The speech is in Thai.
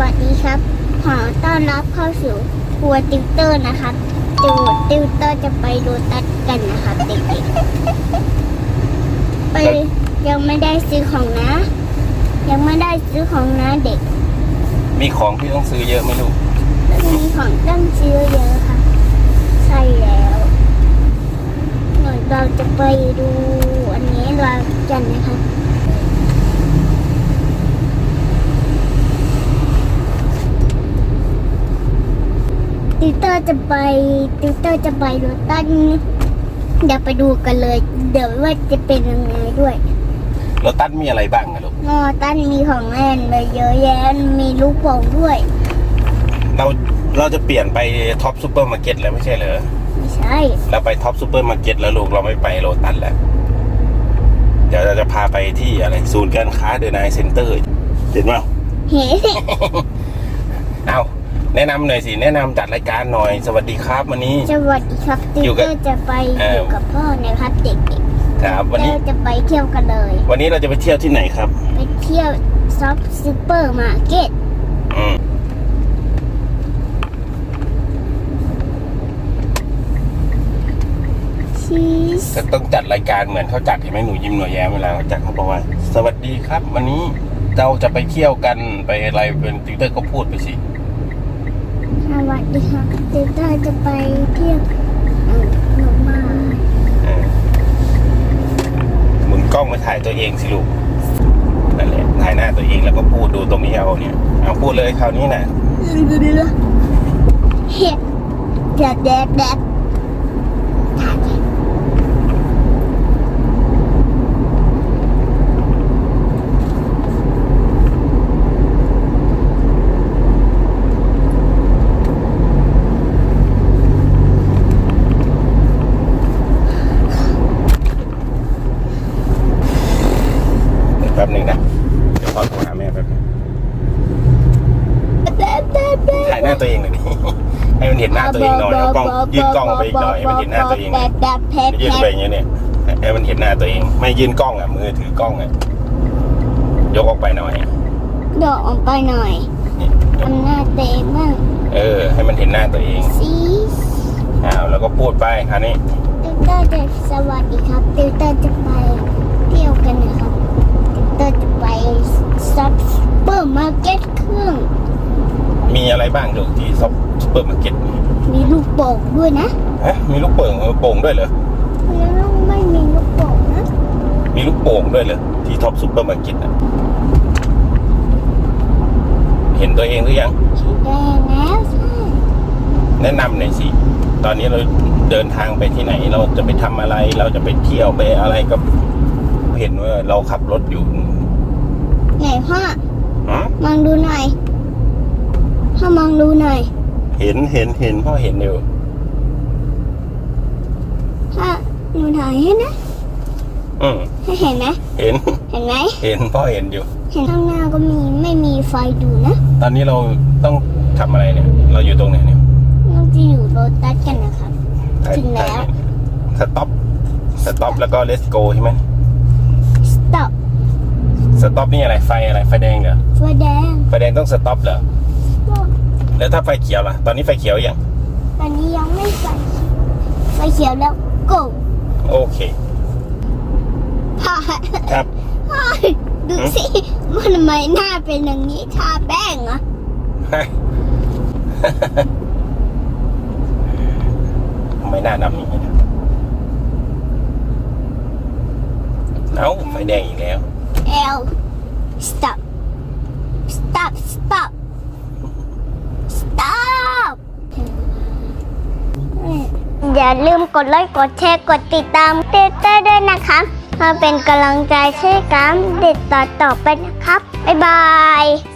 วัสดีครับ ขอต้อนรับเข้าสู่ครัวติวเตอร์นะครับติวติวเตอร์จะไปโรตัสกันนะครับเด็กๆ ไปยังไม่ได้ซื้อของนะ ยังไม่ได้ซื้อของนะเด็ก มีของที่ต้องซื้อเยอะไหมลูกมีของต้องซื้อเยอะค่ะ ใช่แล้วเดี๋ยวเราจะไปดูอันนี้เรากันนะครับ ติวเตอร์จะไปติวเตอร์จะไปรถตั้นเดี๋ยวไปดูกันเลย เดี๋ยวว่าจะเป็นยังไงด้วยรถตัดมีอะไรบ้างอะลูกนอตั้นมีของเล่นเลยเยอะแยะมีลูกโป่งด้วย เราเราจะเปลี่ยนไปท็อปซูเปอร์มาร์เก็ตแล้วไม่ใช่เหรอไม่ใช่เราไปท็อปซูเปอร์มาร์เก็ตแล้วลูกเราไม่ไปโรตัสแล้วเดี๋ยวเราจะพาไปที่อะไรศูนย์การค้าเดนายเซ็นเตอร์เห็นเปล่าเห็นเอา แนะนำหน่อยสิ แนะนำจัดรายการหน่อย สวัสดีครับวันนี้ สวัสดีครับติอยู่วกัเตบอร์จะไปเอ่อออ ยู่กับพ่อนะครับเด็กครับๆวันนี้เราจะไปเที่ยวกันเลย วันนี้เราจะไปเที่ยวที่ไหนครับ ไปเที่ยวซับซูเปอร์มาร์เก็ตอืมชีสก็ต้องจัดรายการเหมือนเขาจัดเห็นไหมหนูยิ้มหนูแย้มเวลาเขาจัดเขาบอกว่า สวัสดีครับ วันนี้เราจะไปเที่ยวกันไปอะไรเป็นติวเตอร์ก็พูดไปสิ สวัสดีครับติวเตอร์จะไปเที่ยวเอ่อหนูมาเออหมุนกล้องมาถ่ายตัวเองสิลูกนั่นแหละถ่ายหน้าตัวเองแล้วก็พูดดูตรงนี้เอาเนี่ยเอาพูดเลยคราวนี้นะเฮ็ดแดดแดดแดด ป๊บหนึ่งนะ เดี๋ยวขอโทรหาแม่แป๊บนึงแดดแดดแดดถ่ายหน้าตัวเองหน่อยดิให้มันเห็นหน้าตัวเองหน่อยเอากล้องยืนกล้องออกไปอีกหน่อยให้มันเห็นหน้าตัวเองแดดแดดแพดยืนแพไปดอย่างเงี้ยเนี่ยให้มันเห็นหน้าตัวเอง ไม่ยืนกล้องอะ มือถือกล้องอะยกออกไปหน่อยเดอกออกไปหน่อยนี่ทำหน้าเตะมั่งเออ ให้มันเห็นหน้าตัวเองซีอ้าวแล้วก็พูดไปคราวนี้ติวเตอร์จะสวัสดีครับติวเตอร์จะไปเที่ยวกันนะครับติว เตอร์จะไปซับเปอร์มาร์เก็ตเครื่อง มีอะไรบ้างดูที่ซอปซูเปอร์มาร์เก็ตมีลูกโป่งด้วยนะฮะมีลูกโป่งเออโป่งด้วยเหรอ แล้วไม่มีลูกโป่งนะ มีลูกโป่งด้วยเหรอที่ท็อปซูเปอร์มาร์เก็ตอะเห็นตัวเองหรือยังสีแดงแล้วใช่แนะนำหน่อยสิ ตอนนี้เราเดินทางไปที่ไหน เราจะไปทำอะไร เราจะไปเที่ยวไปอะไรก็เห็นว่าเราขับรถอยู่ ไหนพ่อฮะมองดูหน่อยพ่อมองดูหน่อย เห็นเห็นเห็นพ่อเห็นอยู่พ่อหนูถ่ายให้นะอืมให้เห็นไหมเห็น เห็นไหมเห็นพ่อเห็นอยู่ เห็นข้างหน้าก็มีไม่มีไฟดูนะตอนนี้เราต้องทำอะไรเนี่ย เราอยู่ตรงไหนเนี่ยเราจะอยู่โรตัสกันนะครับ ถึงแล้ว สต็อปสต็อปแล้วก็เลสโกใช่ไหม stop สต็อปนี่อะไรไฟอะไรไฟแดงเหรอไฟแดงไฟแดงต้องสต็อปเหรอแล้วถ้าไฟเขียวล่ะ ตอนนี้ไฟเขียวยังตอนนี้ยังไม่ไฟไฟเขียวแล้ว go โอเคพ่อครับพ่อดูสิมันทำไมหน้าเป็นอย่างนี้ทาแป้งเหรอทำไมหน้าดำอย่างนี้นะเอ้าไฟแดงอีกแล้ว L stop stop stop stop อย่าลืมกดไลค์กดแชร์กดติดตามเต้เต้ด้วยนะคะมาเพื่อเป็นกำลังใจช่วยกันเด็ดต่อต่อไปนะครับ บ๊ายบาย